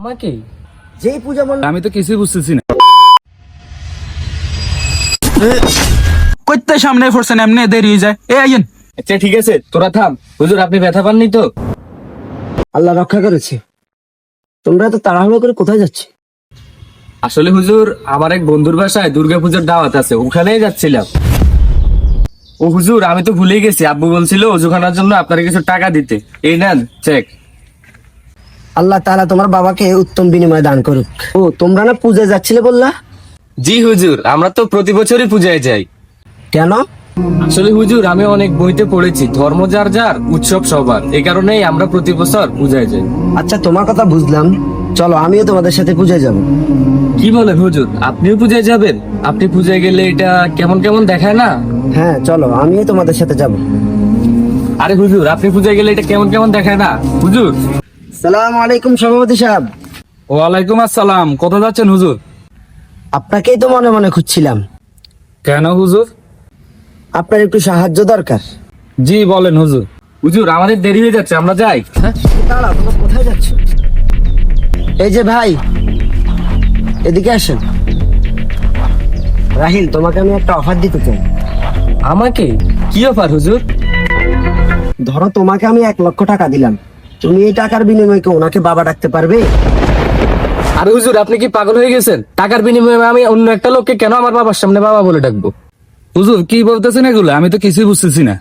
আমাকে যেই পূজা মণ্ডপ আমি তো কিছুই বুঝতেছি না। কইতে সামনে পড়ছেন এমনি দেরি হয়ে যায়। এ আইয়েন। আচ্ছা ঠিক আছে তোরা থাম। হুজুর আপনি ব্যথা পাননি তো? আল্লাহ রক্ষা করেছে। তোমরা তো তাড়াহুড়ো করে কোথায় যাচ্ছে? আসলে হুজুর আমার এক বন্ধুর বাসায় দুর্গাপূজার দাওয়াত আছে ওখানেই যাচ্ছিলাম। ও হুজুর আমি তো ভুলে গেছি। আব্বু বলছিল অজুখানার জন্য আপনার কিছু টাকা দিতে। এই নেন চেক আল্লাহ তাআলা তোমার বাবাকে উত্তম বিনিময় দান করুক। ও তোমরা না পূজায় যাচ্ছিলে বললা? জি হুজুর আমরা তো প্রতি বছরই পূজায় যাই। কেন? আসলে হুজুর আমি অনেক বইতে পড়েছি ধর্ম যার যার উৎসব সবার। এই কারণেই আমরা প্রতি বছর পূজায় যাই। আচ্ছা তোমার কথা বুঝলাম। চলো আমিও তোমাদের সাথে পূজায় যাব। কি বলেন হুজুর? আপনিও পূজায় যাবেন? আপনি পূজায় গেলে এটা কেমন কেমন দেখায় না? হ্যাঁ চলো আমিও তোমাদের সাথে যাব। আরে হুজুর আপনি পূজায় গেলে এটা কেমন কেমন দেখায় না? হুজুর সালাম আলাইকুম সভাপতি সাহেব। ওয়ালাইকুম আসসালাম। যাচ্ছেন হুজুর? আপনাকেই তো মনে মনে খুঁজছিলাম। কেন হুজুর? আপনার একটু সাহায্য দরকার। জি বলেন হুজুর। হুজুর আমাদের দেরি হয়ে যাচ্ছে আমরা যাই। হ্যাঁ দাঁড়া তোমরা কোথায় যাচ্ছ? এই যে ভাই এদিকে আসেন। রাহিল তোমাকে আমি একটা অফার দিতে চাই। আমাকে? কি অফার হুজুর? ধরো তোমাকে আমি এক লক্ষ টাকা দিলাম। তুমি এই টাকার বিনিময়ে কি ওনাকে বাবা ডাকতে পারবে? আরে হুজুর আপনি কি পাগল হয়ে গেছেন? টাকার বিনিময়ে আমি অন্য একটা লোককে কেন আমার বাবার সামনে বাবা বলে ডাকবো? হুজুর কি বলতেছেন এগুলো? আমি তো কিছুই বুঝতেছি না।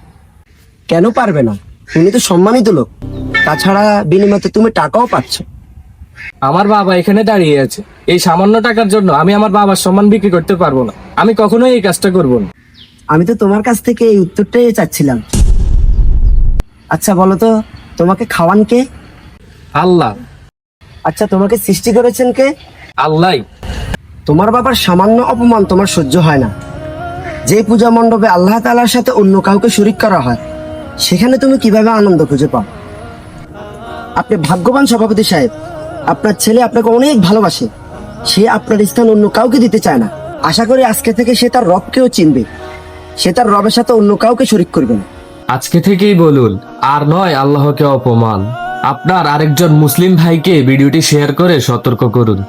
কেন পারবে না? তুমি তো সম্মানিত লোক। তাছাড়া বিনিময়ে তুমি টাকাও পাচ্ছ। আমার বাবা এখানে দাঁড়িয়ে আছে। এই সামান্য টাকার জন্য আমি আমার বাবার সম্মান বিক্রি করতে পারব না। আমি কখনোই এই কাজটা করব না। আমি তো তোমার কাছ থেকে এই উত্তরটাই চাচ্ছিলাম। আচ্ছা বলো তো তোমাকে খাওয়ান কে? আল্লাহ। আচ্ছা তোমাকে সৃষ্টি করেছেন কে? আল্লাহ। তোমার বাবার সামান্য অপমান তোমার সহ্য হয় না। যে পূজা মণ্ডপে আল্লাহ তাআলার সাথে অন্য কাউকে শরিক করা হয় সেখানে তুমি কীভাবে আনন্দ খুঁজে পাও? আপনি ভাগ্যবান সভাপতি সাহেব। আপনার ছেলে আপনাকে অনেক ভালোবাসে। সে আপনার স্থান অন্য কাউকে দিতে চায় না। আশা করি আজকে থেকে সে তার রবকেও চিনবে। সে তার রবের সাথে অন্য কাউকে শরিক করবে না। আজকে থেকেই বলুন, আর নয় আল্লাহকে অপমান। আপনার আরেকজন মুসলিম ভাইকে ভিডিওটি শেয়ার করে সতর্ক করুন।